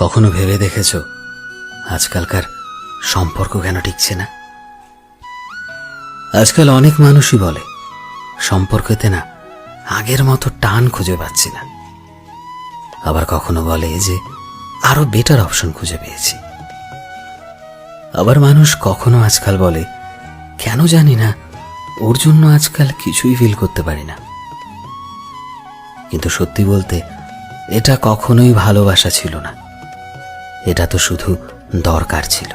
কখনো ভেবে দেখেছ আজকালকার সম্পর্ক কেন টিকছে না? আজকাল অনেক মানুষই বলে, সম্পর্কতে না আগের মতো টান খুঁজে পাচ্ছি না। আবার কখনো বলে যে আরও বেটার অপশন খুঁজে পেয়েছি। আবার মানুষ কখনো আজকাল বলে, কেন জানি না, ওর জন্য আজকাল কিছুই ফিল করতে পারি না। কিন্তু সত্যি বলতে, এটা কখনোই ভালোবাসা ছিল না। এটা তো শুধু দরকার ছিল।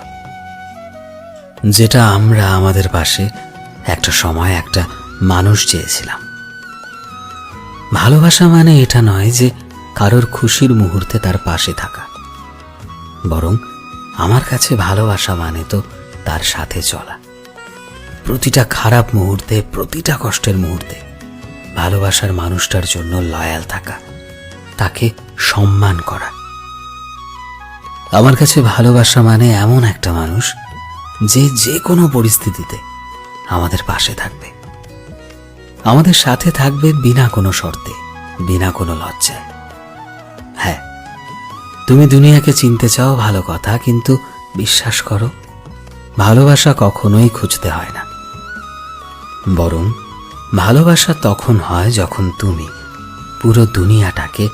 যেটা আমরা আমাদের পাশে একটা সময় একটা মানুষ চেয়েছিলাম। ভালোবাসা মানে এটা নয় যে কারোর খুশির মুহূর্তে তার পাশে থাকা। বরং আমার কাছে ভালোবাসা মানে তো তার সাথে চলা। প্রতিটা খারাপ মুহূর্তে, প্রতিটা কষ্টের মুহূর্তে ভালোবাসার মানুষটার জন্য লয়াল থাকা, তাকে সম্মান করা আমার কাছে ভালোবাসা মানে এমন একটা মানুষ যে যে কোনো পরিস্থিতিতে আমাদের পাশে থাকবে। আমাদের সাথে থাকবে বিনা কোনো শর্তে, বিনা কোনো লজ্জায়। হ্যাঁ তুমি দুনিয়াকে চিনতে চাও ভালো কথা, কিন্তু বিশ্বাস করো, ভালোবাসা কখনোই খুঁজতে হয় না। বরং ভালোবাসা তখন হয় যখন তুমি পুরো দুনিয়াটাকে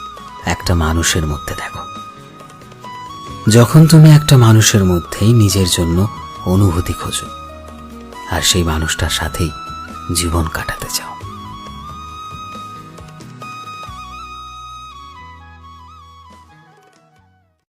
একটা মানুষের মধ্যে দেখো। যখন তুমি একটা মানুষের মধ্যেই নিজের জন্য অনুভূতি খোঁজো, আর সেই মানুষটার সাথেই জীবন কাটাতে চাও।